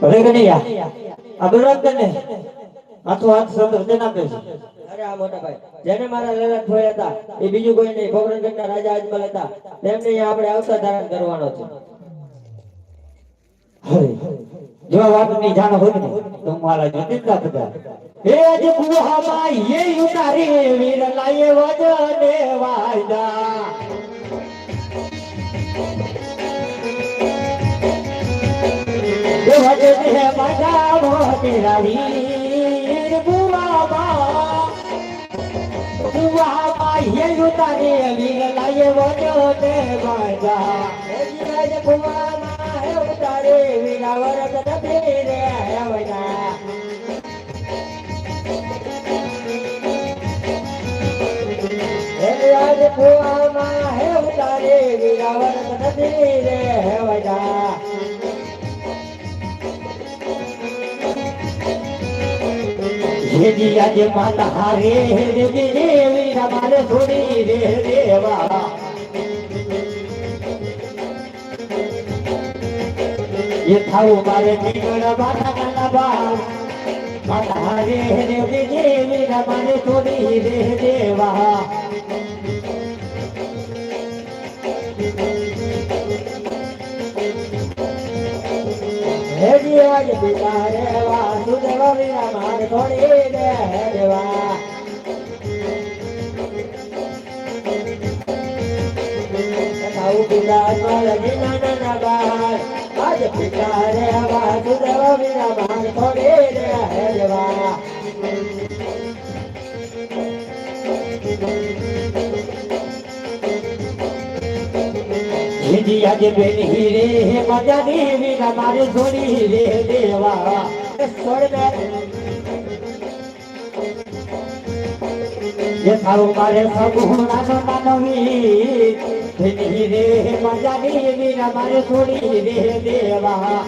ભલે કનૈયા આ બરાબર તને હાથો હાથ અરે આ મોટા ભાઈ જેને મારા લલન થયા હતા એ બીજું કોઈ નહીં ભોગરગઢના રાજા અજમલ હતા. તેમને આપણે અવસર ધારણ કરવાનો છે. હવે જો વાતની જાણ હોય ને તો મારા જોતિંદા બધા. એ જ ગુહામાં એ ઉતારી વીર લાયે વજને વાયદા એ વજને મજા મોતીરા વીર ગુહામાં ગુહામાં એ ઉતારી વીર લાયે વજને વાયદા હે જીરાજ કુવામાં હે ઉતારે વીરાવર કદપી રે હેવના હે જીરાજ કુવામાં હે ઉતારે વીરાવર કદપી રે હેવના જેજી આજે માતા હારે રે દેવી મારે થોડી રે દેવા એ થાવું મારે નીકળ માતા કાના બા માતા હારે રે દેવી મારે થોડી રે દેવા પિતા રે વાસુદેવ વીરા માર થોડી રે હેવા તાઉ પિતા માર જીના ના બાર આજ પિતા રે વાસુદેવ વિના માન થોડી રે હેવા જેજી આજે બેન હીરે મજા દેવી મારે થોડી રે દેવા. છોડ એ થારું મારે સગુણાનો માનવી. બેન હીરે, હે મજા દેવી મારે થોડી રે દેવા.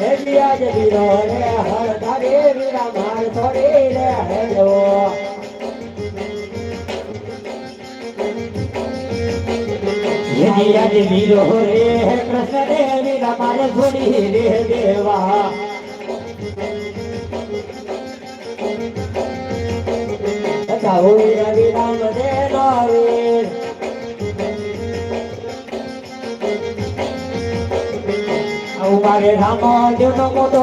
હે જીરાજ બીરો રે હર ધારે વીરા માર થોડી રે હેવા જેની આજે વીરો રે કૃષ્ણ દેવી રામ રામ મોટો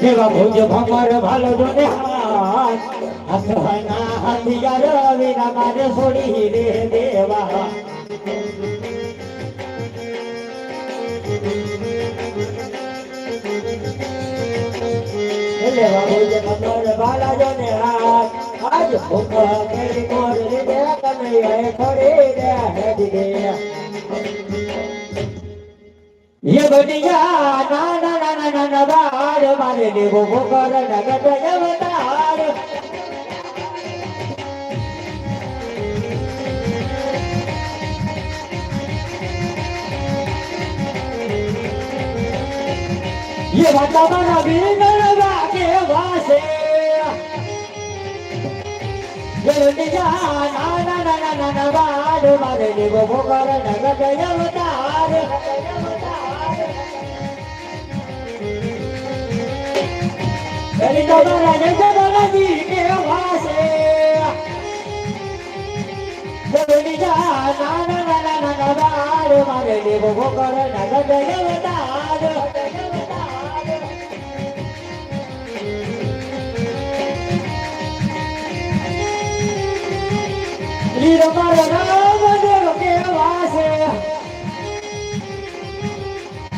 દેવા ભુજ ભમર ભાલો જોને હાથ હાથ ના હથિયાર વીરા મારે છોડી રે દેવા લેવા ભુજ કમર બાલા જોને હાથ આજ મુખની મોરલી દે કાની રે થોડી રે દીદી ये बनिया ना ना ना ना ना ना बार मारे देवो भोकर नगत अवतार ये बंदा बना बिगड़ वाके वासे ये बनिया ना ना ना ना ना ना बार मारे देवो भोकर नगत अवतार લીરો મારો નામ દેવ કે વાસે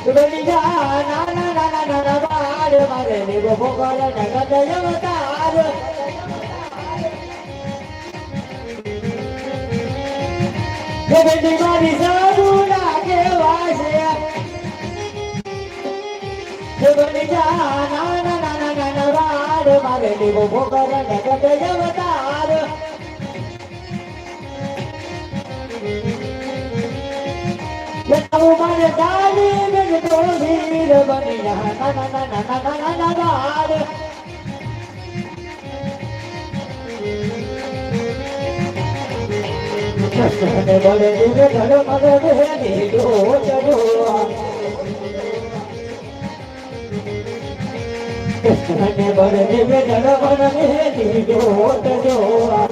બની જા ના ના ના ના ના na na dar mare de bo kar na ga de avtar. વીર મારો રામ દેવ કેવા ના ના ના ના ના બાળ મારે મારી સાધુના કેવા છે બની જા બાળ મારે દેવો ભોગલ જગત અવતાર તારું મારે ડાલી બેન તો વીર બની જા નાના નાના નાના નાના બાળ કૃષ્ણને બળે દિવે ધડ મર બેની ડો ચડો કૃષ્ણને બળે દિવે ધડ મર બેની ડો ચડો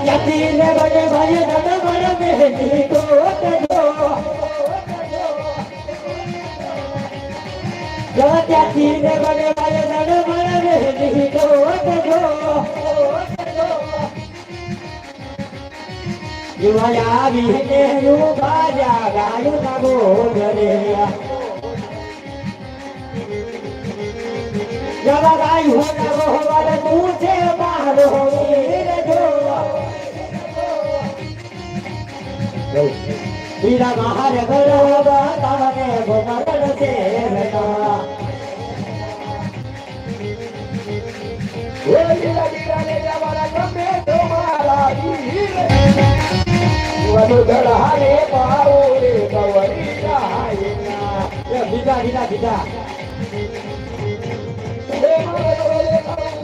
બદલાય ગયો બદલાની વાયા ભાઈ દીધા છે વિસરાવજો દલોરે વન સાવ્યો સાજા મોતીનો જતીને બને ભાઈ દડ બળ મેહની કોટજો ત્યાંથીને બને ભાઈ દડ બળ મેહની કોટજો યુવાયાવીને નું બાજા ગાયું વીરા મહાર ગરબ તમને ભમરણ છે રતા એ લીલા લીલાને જવાના ગમે તો મારા વીર. વડોદરા હારે પાવો રે કવરી રાયના. એ બીજા બીજા બીજા એ મારો રે કરું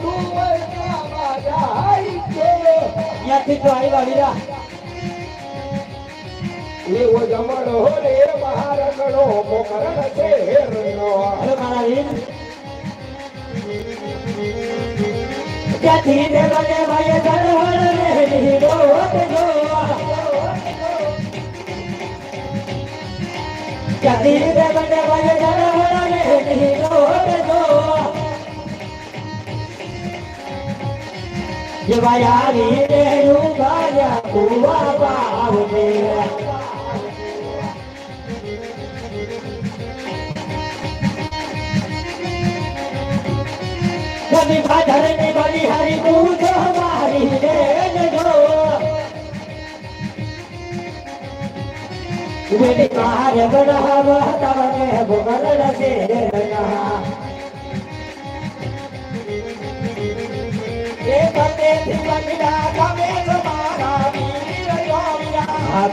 વૈના જાય છે. ત્યાંથી તો આવ્યા વીરા એવો જમણો મોકરણ છે મારા વીર ત્યાંથી ને બને ભાઈ ધરવડ રે ડોટ જો ક્યાંથી ને બને ભાઈ ધરવડ રે ડોટ જો જેવાયા વીરે નું ગાયા કુવા પાવને. કદી ભાદરની બની હરી તું જો મારી રે જો વેલી મારે બડાવ તવને ભોગલ રસે રના એ બંને થી બંધા ગમે તો મારા વીર જોવિયા. આ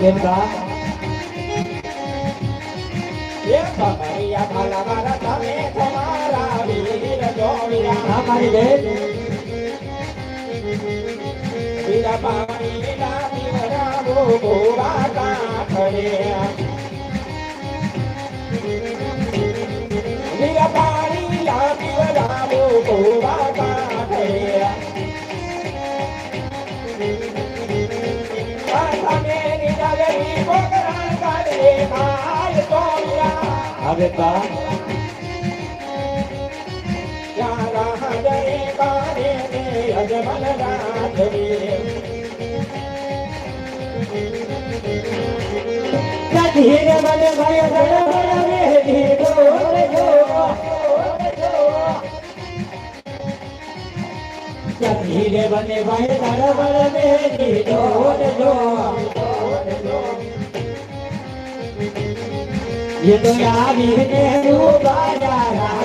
નિરાવેલી કોકરા धीर मन भय बड़ बड़ मेरी डोर जो धीर मन भय बड़ बड़ मेरी डोर जो ये तो यार ने रूपा जा रहा